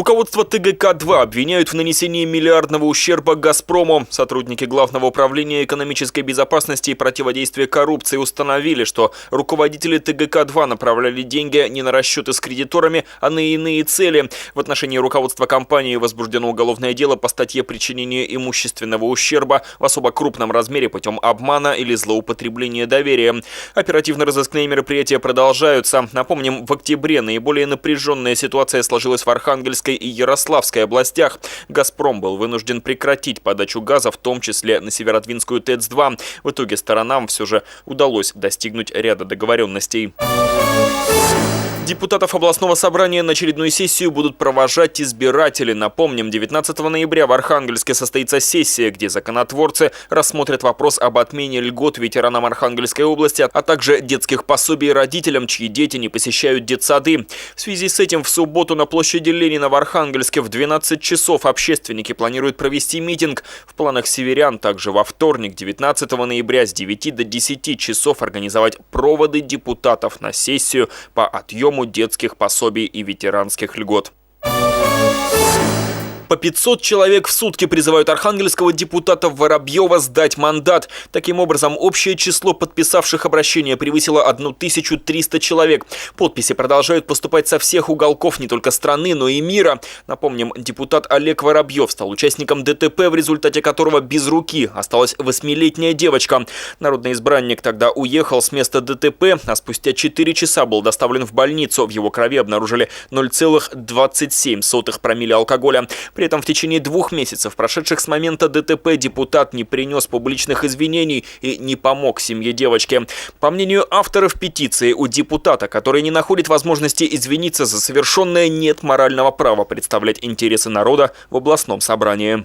Руководство ТГК-2 обвиняют в нанесении миллиардного ущерба «Газпрому». Сотрудники Главного управления экономической безопасности и противодействия коррупции установили, что руководители ТГК-2 направляли деньги не на расчеты с кредиторами, а на иные цели. В отношении руководства компании возбуждено уголовное дело по статье причинения имущественного ущерба в особо крупном размере путем обмана или злоупотребления доверия. Оперативно-розыскные мероприятия продолжаются. Напомним, в октябре наиболее напряженная ситуация сложилась в Архангельске Архангельской и Ярославской областях. «Газпром» был вынужден прекратить подачу газа, в том числе на Северодвинскую ТЭЦ-2. В итоге сторонам все же удалось достигнуть ряда договоренностей. Депутатов областного собрания на очередную сессию будут провожать избиратели. Напомним, 19 ноября в Архангельске состоится сессия, где законотворцы рассмотрят вопрос об отмене льгот ветеранам Архангельской области, а также детских пособий родителям, чьи дети не посещают детсады. В связи с этим в субботу на площади Ленина в Архангельске в 12 часов общественники планируют провести митинг. В планах северян также во вторник, 19 ноября с 9 до 10 часов организовать проводы депутатов на сессию по отъему детских пособий и ветеранских льгот. По 500 человек в сутки призывают архангельского депутата Воробьева сдать мандат. Таким образом, общее число подписавших обращение превысило 1300 человек. Подписи продолжают поступать со всех уголков не только страны, но и мира. Напомним, депутат Олег Воробьев стал участником ДТП, в результате которого без руки осталась восьмилетняя девочка. Народный избранник тогда уехал с места ДТП, а спустя 4 часа был доставлен в больницу. В его крови обнаружили 0,27 промилле алкоголя. При этом в течение двух месяцев, прошедших с момента ДТП, депутат не принес публичных извинений и не помог семье девочки. По мнению авторов петиции, у депутата, который не находит возможности извиниться за совершенное, нет морального права представлять интересы народа в областном собрании.